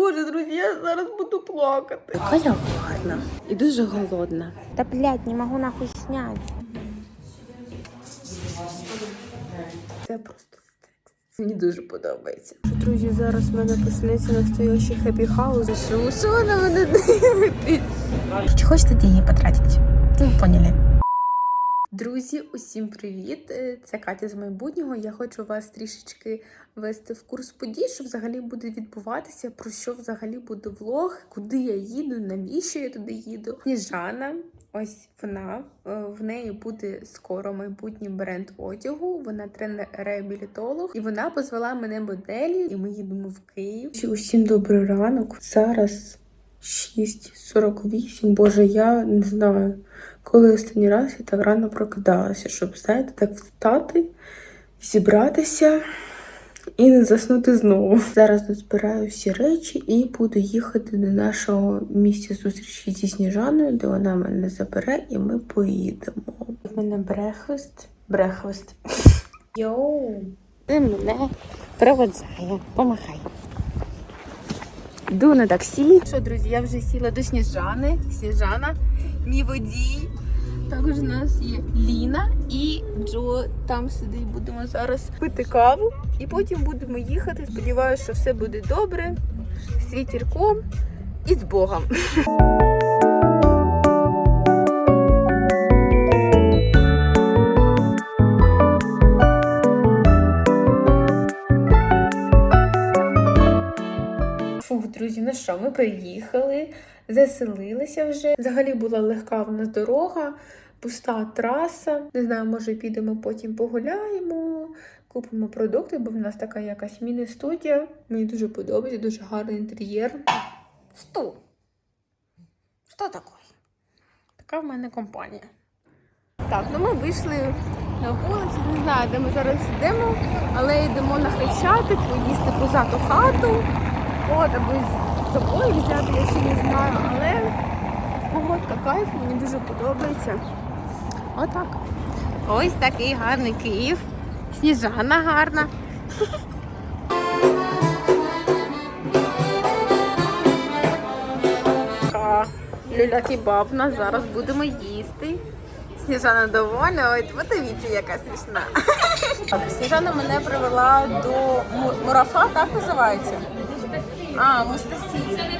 Боже, друзі, я зараз буду плакати. Яка я гарна і дуже голодна. Да блядь, не могу нахуй снять. Це просто секс. Мені дуже подобається. Друзі, зараз в мене почнеться настоящий хеппі хаус. Що, що на мене дивитесь? Чи хочете деньги потратить? Ну, поняли. Друзі, усім привіт! Е, Це Катя з майбутнього. Я хочу вас трішечки вести в курс подій, що взагалі буде відбуватися, про що взагалі буде влог, куди я їду, навіщо я туди їду. Сніжана, ось вона. е, В неї буде скоро майбутній бренд одягу. Вона тренер-реабілітолог, і вона позвала мене моделі, і ми їдемо в Київ. Усім добрий ранок. Зараз 6.48. Боже, я не знаю. Коли останній раз я так рано прокидалася, щоб, знаєте, так встати, зібратися і не заснути знову. Зараз збираю всі речі і буду їхати до нашого місця зустрічі зі Сніжаною, де вона мене забере, і ми поїдемо. У мене брехвест. Брехвест. Йоу. Ти мене проводжає. Помахай. Йду на таксі. Що, друзі, я вже сіла до Сніжани. Сніжана, мій водій. Також у нас є Ліна і Джо там сидить. Будемо зараз пити каву і потім будемо їхати. Сподіваюся, що все буде добре. З вітірком і з Богом. Друзі, ну що, ми приїхали, заселилися вже. Взагалі була легка в нас дорога, пуста траса. Не знаю, може підемо потім погуляємо, купимо продукти, бо в нас така якась міні-студія. Мені дуже подобається, дуже гарний інтер'єр. Стул. Що таке? Така в мене компанія. Так, ну ми вийшли на вулицю, не знаю, де ми зараз йдемо, але йдемо на хрещатик, поїсти позаду хату. От, аби з собою взяти, я ще не знаю, але погодка кайф, мені дуже подобається. Отак. Ось такий гарний Київ. Сніжана гарна. Люля кебабна, зараз будемо їсти. Сніжана довольна, ой, подивіться, яка смішна. Сніжана мене привела до Мурафа, так називається? А, Мустафір.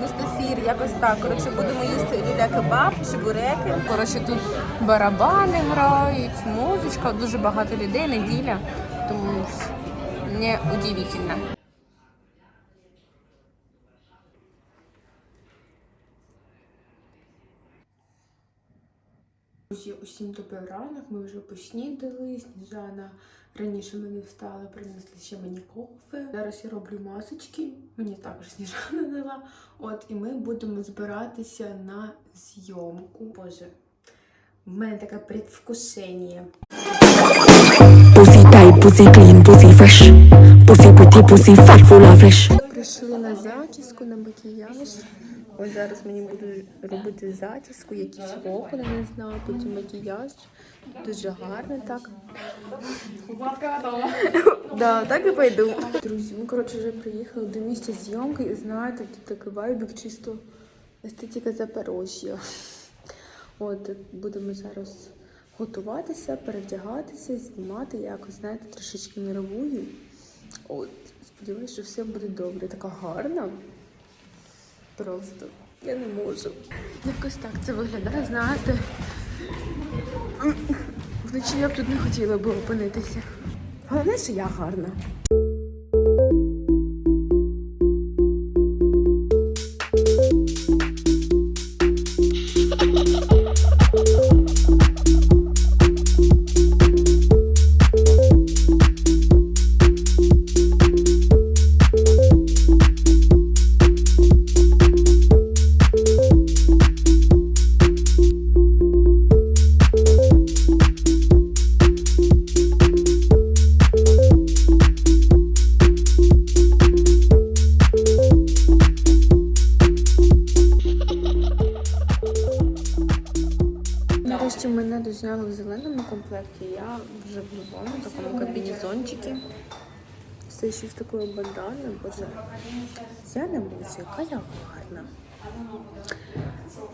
Мустафір, якось так. Коротше, будемо їсти люля кебаб, чебуреки. Коротше, тут барабани грають, музичка, дуже багато людей, неділя. Тому не удивительно. Друзі, усім добрий ранок. Ми вже поснідали. Сніжана раніше мене встала, принесли ще мені кофе. Зараз я роблю масочки. Мені також сніжана дала. От і ми будемо збиратися на зйомку. Боже, в мене таке предвкушення. Of. Прийшли на зачіску, на макіяж. Ось зараз мені будуть робити зачіску, якісь окна, не знаю, потім макіяж. Дуже гарно так. Да, так і пойду. Друзі, ми коротше вже приїхали до місця зйомки і знаєте, тут такий вайбік чисто естетика Запорожжя. От будемо зараз готуватися, перевдягатися, знімати якось, знаєте, трошечки нервую. От, сподіваюся, що все буде добре. Така гарна. Просто я не можу. Якось так це виглядає, знаєте. Вночі я б тут не хотіла би опинитися. Головне, що я гарна. Це ще з такою банданою, боже. Я не можу, яка я гарна.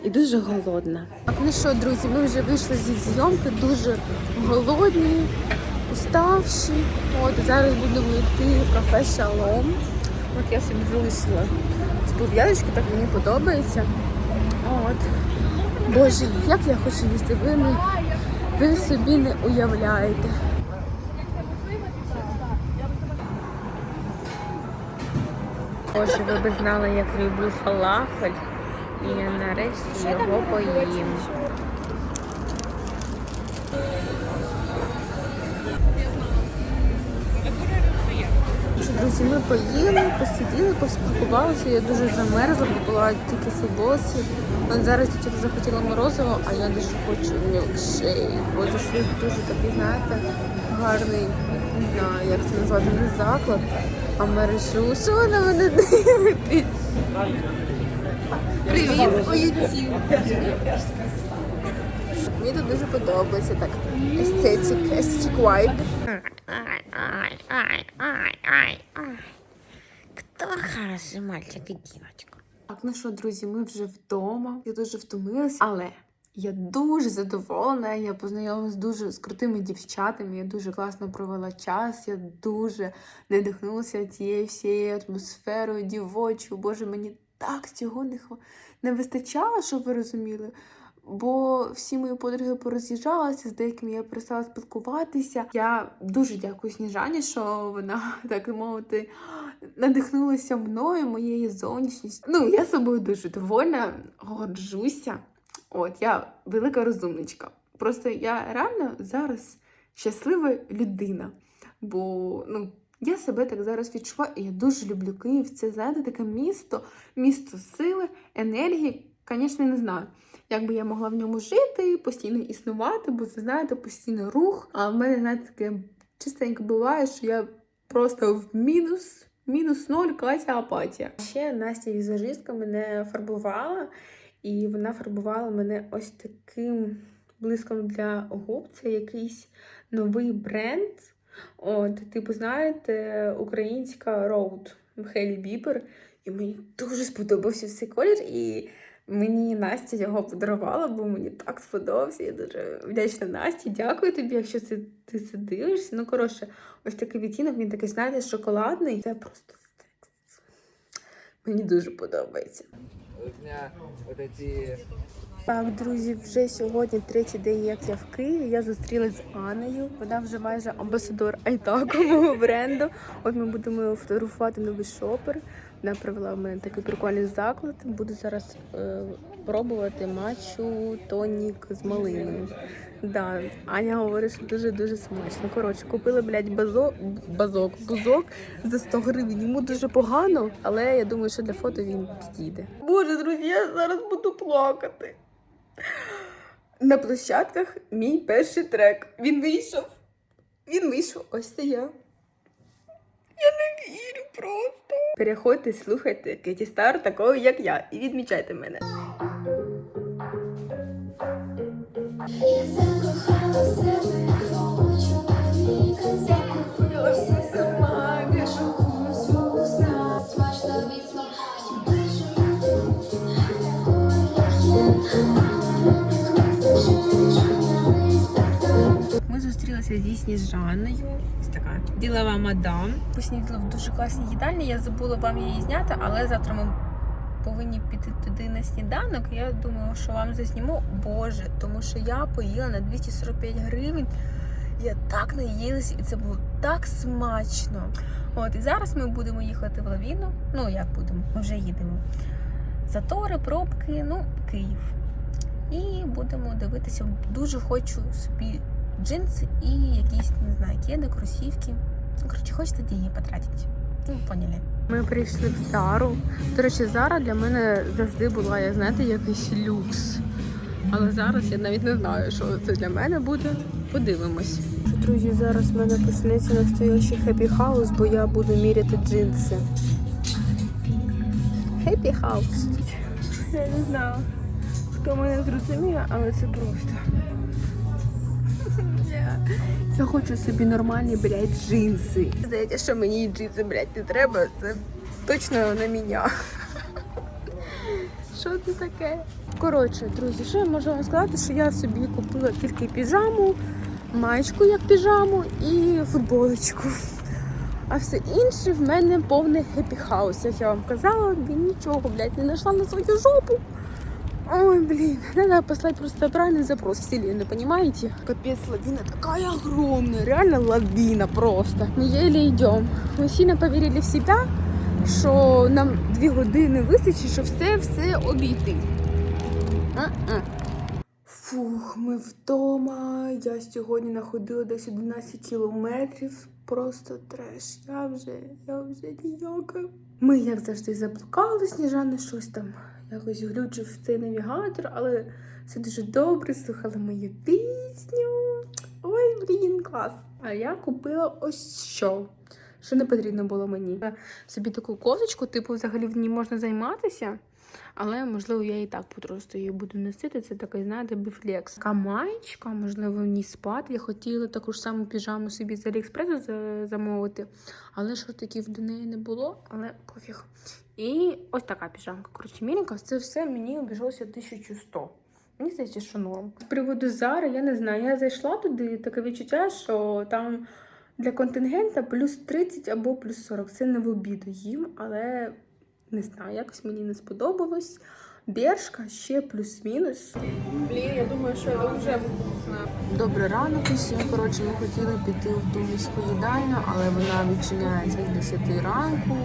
І дуже голодна. Так, ну що, друзі, ми вже вийшли зі зйомки, дуже голодні, уставші. От зараз будемо йти в кафе Шалом. От я собі залишила цю пов'язочку, так мені подобається. От. Боже, як я хочу їсти, ви, не, ви собі не уявляєте. Боже, ви б знали, як люблю фалафель. І нарешті його поїм. Друзі, ми поїли, посиділи, поспілкувалися. Я дуже замерзла, бо була тільки футболці. Зараз тільки захотіла морозиво, а я дуже хочу мілкшейк. Бо в дуже такий, знаєте, гарний, не знаю, як це назвати, не заклад, а мережу. Що ви на мене дивитесь? Привіт, поїдці. Мені тут дуже подобається так. Естетик, естетик вайб. Ай, ай, ай, ай, ай, ай. Кто хороший мальчик и девочка? Так, ну що, друзі, ми вже вдома. Я дуже втомилась, але я дуже задоволена. Я познайомилась дуже з крутими дівчатами. Я дуже класно провела час. Я дуже надихнулася цією всією атмосферою дівочою. Боже, мені так цього не, хва- не вистачало, щоб ви розуміли. Бо всі мої подруги пороз'їжджалися, з деякими я перестала спілкуватися. Я дуже дякую Сніжані, що вона, так мовити, надихнулася мною, моєю зовнішністю. Ну, я собою дуже довольна, горджуся. От, я велика розумничка. Просто я реально зараз щаслива людина. Бо ну, я себе так зараз відчуваю, і я дуже люблю Київ. Це, знаєте, таке місто, місто сили, енергії. Звісно, не знаю, як би я могла в ньому жити, постійно існувати, бо це, знаєте, постійно рух. А в мене, знаєте, таке частенько буває, що я просто в мінус, мінус ноль, Катя апатія. Ще Настя візажистка мене фарбувала, і вона фарбувала мене ось таким блиском для губ. Це якийсь новий бренд. От, типу, знаєте, українська роуд Хелі Бібер. І мені дуже сподобався цей колір. І мені Настя його подарувала, бо мені так сподобався. Я дуже вдячна Насті. Дякую тобі, якщо це, ти це дивишся. Ну, коротше, ось такий відтінок, він такий, знаєте, шоколадний. Це просто. Мені дуже подобається. Так, друзі, вже сьогодні третій день, як я в Києві. Я зустрілася з Анею. Вона вже майже амбасадор Айтаку мого бренду. От ми будемо фотографувати новий шопер. Вона привела в мене такий прикольний заклад. Буду зараз е, пробувати матчу тонік з малиною. Да, Аня говорить, що дуже-дуже смачно. Коротше, купили, блядь, базок, базок, бузок за 100 гривень. Йому дуже погано, але я думаю, що для фото він підійде. Боже, друзі, я зараз буду плакати. На площадках мій перший трек. Він вийшов. Він вийшов. Ось це я. Я не вірю просто. Переходьте, слухайте Кеті Стар такого, як я, і відмічайте мене. Я закохала сама, вуса, смачно вісло, Ми зустрілися зі Сніжаною. Ось така ділова мадам. Поснідали в дуже класній їдальні. Я забула вам її зняти, але завтра ми повинні піти туди на сніданок. Я думаю, що вам засніму. Боже, тому що я поїла на 245 гривень. Я так наїлась, і це було так смачно. От і зараз ми будемо їхати в лавіну. Ну як будемо? Ми вже їдемо. Затори, пробки, ну, Київ. І будемо дивитися. Дуже хочу собі джинси і якісь, не знаю, кеди, кросівки. Ну, коротше, хочете деньги потратити. Ну, поняли. Ми прийшли в Зару. До речі, Зара для мене завжди була, як знаєте, якийсь люкс. Але зараз я навіть не знаю, що це для мене буде. Подивимось. Друзі, зараз в мене почнеться настоящий хеппі хаус, бо я буду міряти джинси. Хеппі хаус. Я не знаю, хто мене зрозуміє, але це просто. Я, хочу собі нормальні, блядь, джинси. Здається, що мені джинси, блядь, не треба, це точно на мене. Що це таке? Коротше, друзі, що я можу вам сказати, що я собі купила тільки піжаму, маєчку як піжаму і футболочку. А все інше в мене повний хеппі хаус, як я вам казала, нічого, блядь, не знайшла на свою жопу. Ой, блин, надо послать просто правильный запрос в вселенную, понимаете? Капец, лавина такая огромная, реально лавина просто. Мы еле идем. Мы сильно поверили в себя, що нам дві години вистачить, щоб все-все обійти. А-а. Фух, ми вдома. Я сьогодні находила десь 11 кілометрів. Просто треш. Я вже, я вже ніяка. Ми, як завжди, заблукали, Сніжана щось там якось глючив цей навігатор, але все дуже добре, слухали мою пісню. Ой, блін, клас. А я купила ось що. Що не потрібно було мені. Собі таку козочку, типу, взагалі в ній можна займатися. Але, можливо, я і так просто її буду носити. Це такий, знаєте, біфлекс. Така маєчка, можливо, в ній спати. Я хотіла таку ж саму піжаму собі з Аліекспресу замовити. Але шортиків до неї не було, але пофіг. І ось така піжамка. Коротше, міленька. Це все мені обійшлося 1100. Мені здається, що норм. З приводу Зари, я не знаю. Я зайшла туди, таке відчуття, що там для контингента плюс 30 або плюс 40. Це не в обіду їм, але не знаю, якось мені не сподобалось. Бершка ще плюс-мінус. Блін, я думаю, що я вже вкусна. Добрий ранок усім. Коротше, ми хотіли піти в ту міську їдальню, але вона відчиняється з 10 ранку.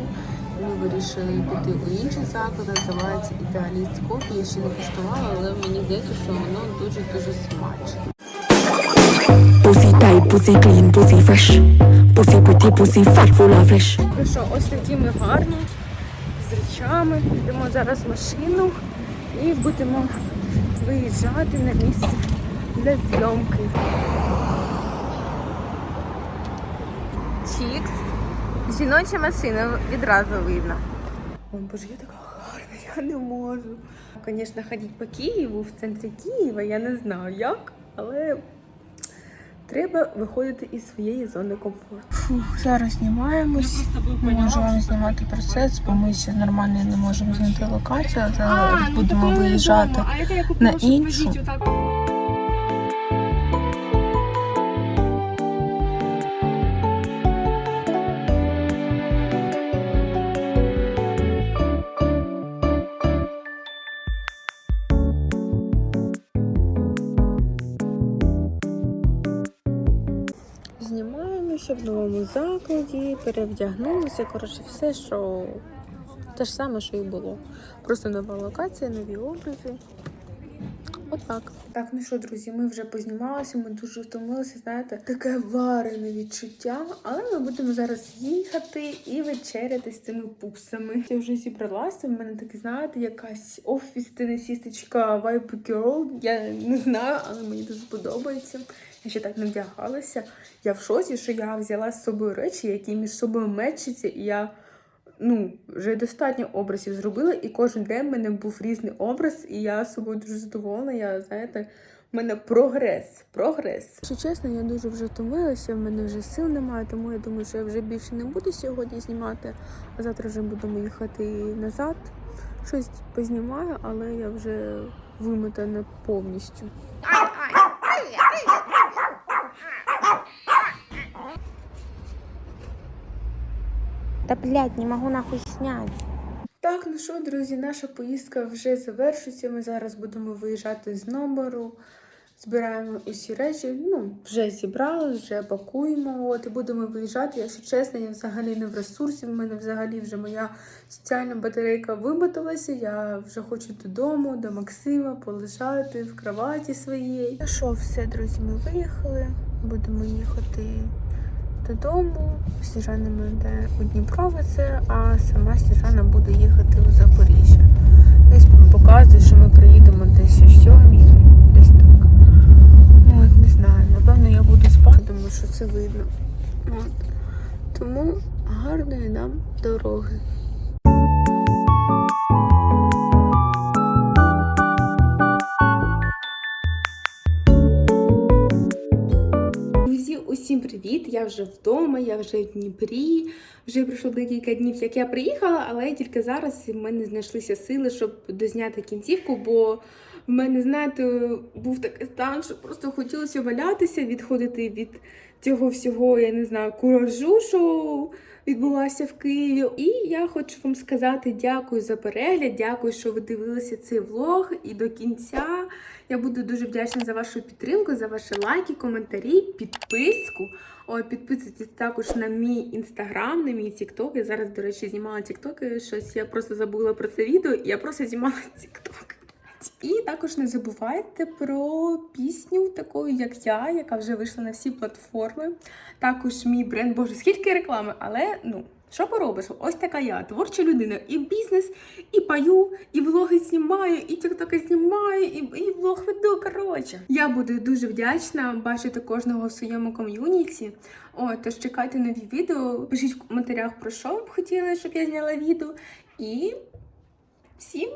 Ми вирішили піти у інший заклад, називається Ідеаліст кофі. Я ще не куштувала, але мені здається, що воно дуже-дуже смачне. Pussy tight, pussy clean, pussy fresh. Pussy pretty, pussy fat, full of flesh. Ну що, ось такі ми гарні, з речами. Йдемо зараз в машину і будемо виїжджати на місце для зйомки. Чікс. Жіноча машина відразу видно. Ой, боже, я така гарна, я не можу. Звісно, ходити по Києву, в центрі Києва, я не знаю як, але треба виходити із своєї зони комфорту. Фух, зараз знімаємось. Не можу знімати процес, бо ми ще нормально не можемо знайти локацію. Зараз будемо виїжджати на іншу. Новому закладі, перевдягнулися. Коротше, все, що те ж саме, що і було. Просто нова локація, нові образи. Отак. Так, ну що, друзі, ми вже познімалися, ми дуже втомилися, знаєте, таке варене відчуття. Але ми будемо зараз їхати і вечеряти з цими пупсами. Я вже зібралася. В мене таке, знаєте, якась офіс тенісістечка Vibe Girl. Я не знаю, але мені дуже подобається. Я ще так не вдягалася. Я в шоці, що я взяла з собою речі, які між собою мечаться, і я ну, вже достатньо образів зробила, і кожен день в мене був різний образ, і я собою дуже задоволена. Я, знаєте, в мене прогрес. Прогрес. Якщо чесно, я дуже вже втомилася, в мене вже сил немає, тому я думаю, що я вже більше не буду сьогодні знімати, а завтра вже будемо їхати назад. Щось познімаю, але я вже вимотана повністю. Да блядь, не могу нахуй снять. Так, ну що, друзі, наша поїздка вже завершується. Ми зараз будемо виїжджати з номеру. Збираємо усі речі. Ну, вже зібрали, вже пакуємо. От і будемо виїжджати. Якщо чесно, я взагалі не в ресурсі. В мене взагалі вже моя соціальна батарейка вимоталася. Я вже хочу додому, до Максима, полежати в кроваті своїй. Ну що, все, друзі, ми виїхали. Будемо їхати додому. Сніжана буде у Дніпровице, а сама Сніжана буде їхати у Запоріжжя. Десь показує, що ми приїдемо десь о сьомій, десь так. От, не знаю, напевно, я буду спати, тому що це видно. От. Тому гарної нам дороги. Я вже вдома, я вже в Дніпрі. Вже пройшло декілька днів, як я приїхала, але тільки зараз в мене знайшлися сили, щоб дозняти кінцівку, бо в мене, знаєте, був такий стан, що просто хотілося валятися, відходити від цього всього, я не знаю, куражу, що відбулася в Києві. І я хочу вам сказати дякую за перегляд, дякую, що ви дивилися цей влог і до кінця. Я буду дуже вдячна за вашу підтримку, за ваші лайки, коментарі, підписку. Ой, підписуйтесь також на мій інстаграм, на мій тікток. Я зараз, до речі, знімала тікток, щось я просто забула про це відео, я просто знімала тікток. І також не забувайте про пісню, таку як я, яка вже вийшла на всі платформи. Також мій бренд, боже, скільки реклами, але ну. Що поробиш? Ось така я, творча людина. І бізнес, і пою, і влоги знімаю, і тіктоки знімаю, і, і влог веду. Коротше, я буду дуже вдячна бачити кожного в своєму ком'юніті. О, тож чекайте нові відео. Пишіть в коментарях про що ви б хотіли, щоб я зняла відео. І всім